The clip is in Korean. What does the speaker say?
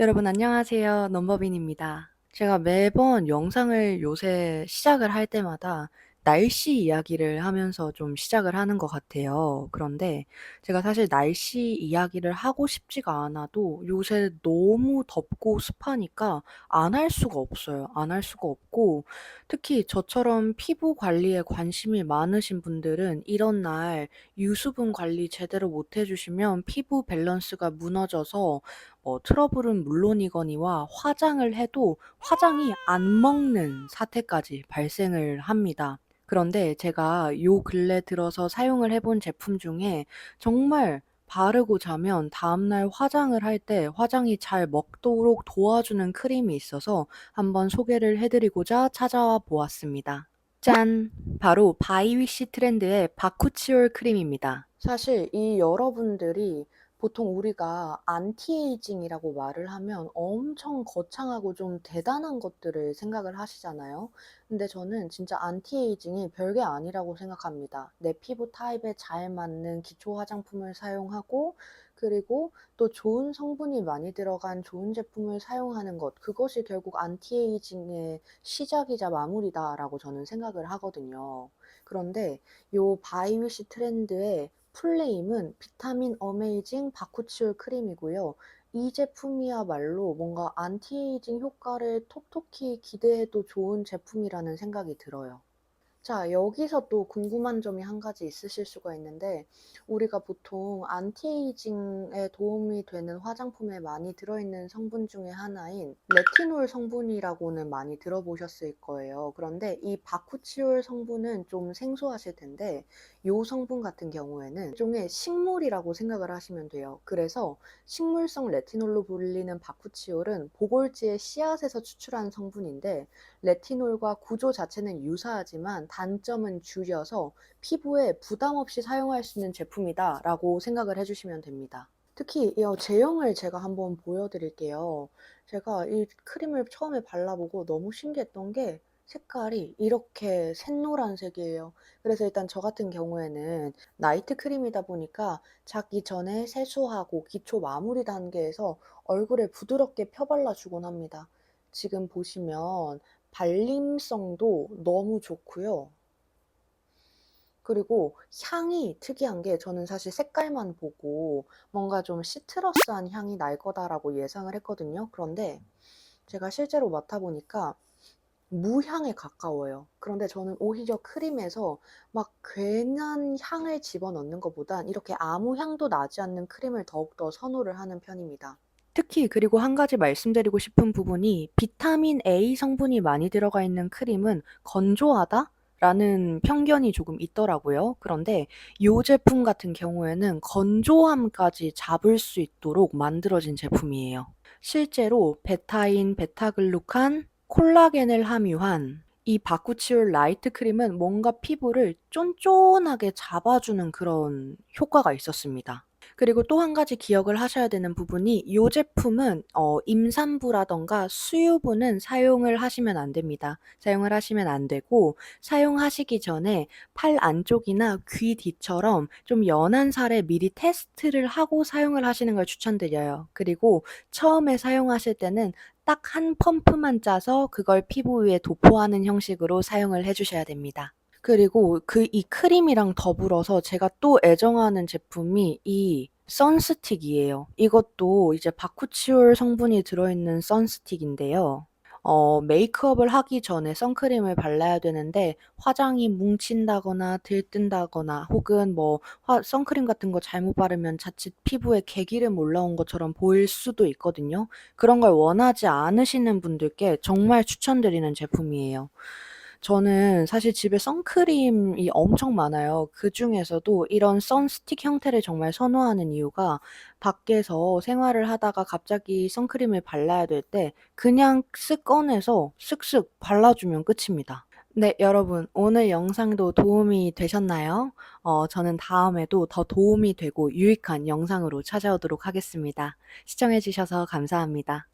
여러분 안녕하세요. 넘버빈입니다. 제가 매번 영상을 요새 시작을 할 때마다 날씨 이야기를 하면서 좀 시작을 하는 것 같아요. 그런데 제가 사실 날씨 이야기를 하고 싶지가 않아도 요새 너무 덥고 습하니까 안 할 수가 없어요. 안 할 수가 없고 특히 저처럼 피부 관리에 관심이 많으신 분들은 이런 날 유수분 관리 제대로 못 해주시면 피부 밸런스가 무너져서 뭐 트러블은 물론이거니와 화장을 해도 화장이 안 먹는 사태까지 발생을 합니다. 그런데 제가 요 근래 들어서 사용을 해본 제품 중에 정말 바르고 자면 다음날 화장을 할 때 화장이 잘 먹도록 도와주는 크림이 있어서 한번 소개를 해 드리고자 찾아와 보았습니다. 짠! 바로 바이위시 트렌드의 바쿠치올 크림입니다. 사실 이 여러분들이 보통 우리가 안티에이징이라고 말을 하면 엄청 거창하고 좀 대단한 것들을 생각을 하시잖아요. 근데 저는 진짜 안티에이징이 별게 아니라고 생각합니다. 내 피부 타입에 잘 맞는 기초 화장품을 사용하고 그리고 또 좋은 성분이 많이 들어간 좋은 제품을 사용하는 것, 그것이 결국 안티에이징의 시작이자 마무리다라고 저는 생각을 하거든요. 그런데 요 바이위시 트렌드의 풀네임은 비타민 어메이징 바쿠치올 크림이고요. 이 제품이야말로 뭔가 안티에이징 효과를 톡톡히 기대해도 좋은 제품이라는 생각이 들어요. 자, 여기서 또 궁금한 점이 한 가지 있으실 수가 있는데, 우리가 보통 안티에이징에 도움이 되는 화장품에 많이 들어있는 성분 중에 하나인 레티놀 성분이라고는 많이 들어보셨을 거예요. 그런데 이 바쿠치올 성분은 좀 생소하실 텐데, 이 성분 같은 경우에는 일종의 식물이라고 생각을 하시면 돼요. 그래서 식물성 레티놀로 불리는 바쿠치올은 보골지의 씨앗에서 추출한 성분인데, 레티놀과 구조 자체는 유사하지만 단점은 줄여서 피부에 부담 없이 사용할 수 있는 제품이다 라고 생각을 해주시면 됩니다. 특히 이 제형을 제가 한번 보여드릴게요. 제가 이 크림을 처음에 발라보고 너무 신기했던 게 색깔이 이렇게 샛노란색이에요. 그래서 일단 저 같은 경우에는 나이트 크림이다 보니까 자기 전에 세수하고 기초 마무리 단계에서 얼굴에 부드럽게 펴발라주곤 합니다. 지금 보시면 발림성도 너무 좋고요. 그리고 향이 특이한 게 저는 사실 색깔만 보고 뭔가 좀 시트러스한 향이 날 거다라고 예상을 했거든요. 그런데 제가 실제로 맡아보니까 무향에 가까워요. 그런데 저는 오히려 크림에서 막 괜한 향을 집어넣는 것보단 이렇게 아무 향도 나지 않는 크림을 더욱더 선호를 하는 편입니다. 특히 그리고 한 가지 말씀드리고 싶은 부분이 비타민 A 성분이 많이 들어가 있는 크림은 건조하다? 라는 편견이 조금 있더라고요. 그런데 이 제품 같은 경우에는 건조함까지 잡을 수 있도록 만들어진 제품이에요. 실제로 베타인, 베타글루칸, 콜라겐을 함유한 이 바쿠치올 라이트 크림은 뭔가 피부를 쫀쫀하게 잡아주는 그런 효과가 있었습니다. 그리고 또 한 가지 기억을 하셔야 되는 부분이 이 제품은 어 임산부라든가 수유부는 사용을 하시면 안 됩니다. 사용을 하시면 안 되고 사용하시기 전에 팔 안쪽이나 귀 뒤처럼 좀 연한 살에 미리 테스트를 하고 사용을 하시는 걸 추천드려요. 그리고 처음에 사용하실 때는 딱 한 펌프만 짜서 그걸 피부 위에 도포하는 형식으로 사용을 해 주셔야 됩니다. 그리고 그 이 크림이랑 더불어서 제가 또 애정하는 제품이 이 선스틱이에요. 이것도 이제 바쿠치올 성분이 들어있는 선스틱인데요. 어, 메이크업을 하기 전에 선크림을 발라야 되는데 화장이 뭉친다거나 들뜬다거나 혹은 뭐 화, 선크림 같은 거 잘못 바르면 자칫 피부에 개기름 올라온 것처럼 보일 수도 있거든요. 그런 걸 원하지 않으시는 분들께 정말 추천드리는 제품이에요. 저는 사실 집에 선크림이 엄청 많아요. 그중에서도 이런 선스틱 형태를 정말 선호하는 이유가 밖에서 생활을 하다가 갑자기 선크림을 발라야 될 때 그냥 쓱 꺼내서 쓱쓱 발라주면 끝입니다. 네, 여러분, 오늘 영상도 도움이 되셨나요? 어, 저는 다음에도 더 도움이 되고 유익한 영상으로 찾아오도록 하겠습니다. 시청해주셔서 감사합니다.